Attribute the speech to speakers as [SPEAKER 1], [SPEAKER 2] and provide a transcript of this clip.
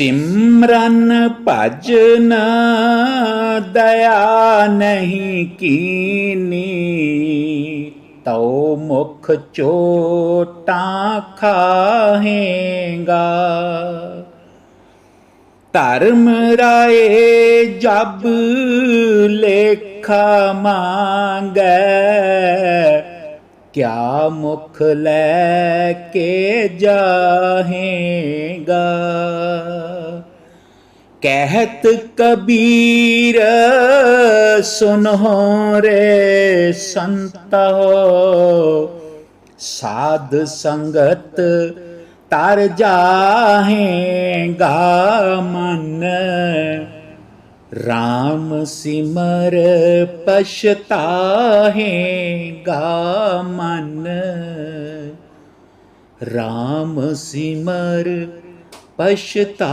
[SPEAKER 1] ਸਿਮਰਨ ਭਜਨ ਦਇਆ ਨਹੀਂ ਕੀਨੀ। ਤਉ ਮੁਖ ਚੋਟਾਂ ਖਾਹੇਗਾ। ਧਰਮ ਰਾਏ ਜਬ ਲੇਖਾ ਮੰਗੈ। ਕਿਆ ਮੁਖ ਲੈ ਕੇ ਜਾਹੇਗਾ। ਕਹਿਤ ਕਬੀਰ ਸੁਨੋ ਰੇ ਸੰਤੋ ਸਾਧ ਸੰਗਤ ਤਰ ਜਾਹੇਗਾ ਮਨ। ਰਾਮ ਸਿਮਰ ਪਛਤਾਹੇਗਾ ਮਨ। ਰਾਮ ਸਿਮਰ ਪਛਤਾਹੇਗਾ